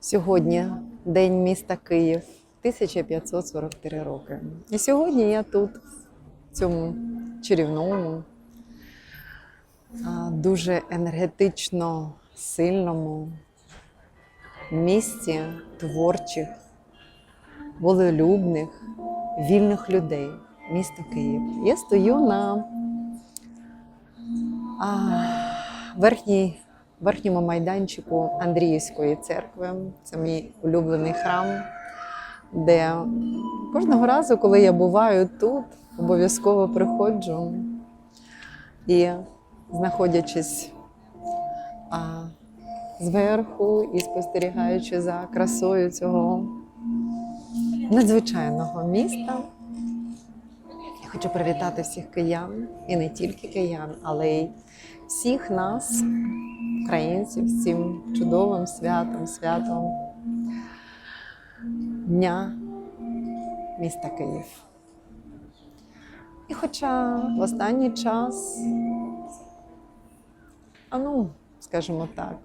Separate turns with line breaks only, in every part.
Сьогодні День міста Київ, 1543 роки. І сьогодні я тут, в цьому чарівному, дуже енергетично сильному місті творчих, волелюбних, вільних людей, місто Київ. Я стою на а, верхній верхньому майданчику Андріївської церкви. Це мій улюблений храм, де кожного разу, коли я буваю тут, обов'язково приходжу і, знаходячись зверху і спостерігаючи за красою цього надзвичайного міста. Хочу привітати всіх киян, і не тільки киян, але й всіх нас, українців, з цим чудовим святом, святом Дня міста Київ. І хоча в останній час, а ну, скажімо так,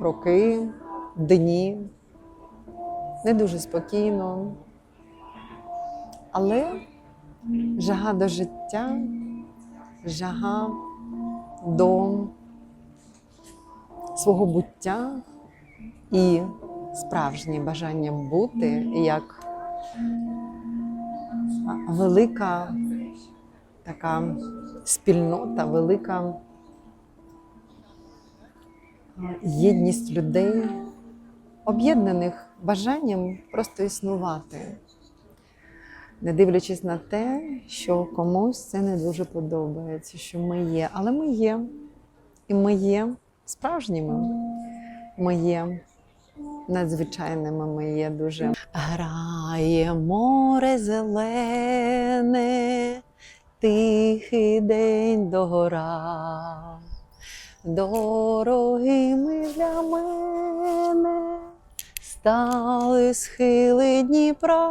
роки, дні, не дуже спокійно, але жага до життя, жага до свого буття і справжнє бажання бути як велика така спільнота, велика єдність людей, об'єднаних бажанням просто існувати, не дивлячись на те, що комусь це не дуже подобається, що ми є. Але ми є. І ми є справжніми. Ми є надзвичайними, ми є дуже. Грає море зелене, тихий день догора. Дорогими для мене стали схили Дніпра,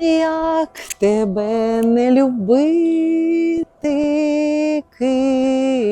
як тебе не любити, Києве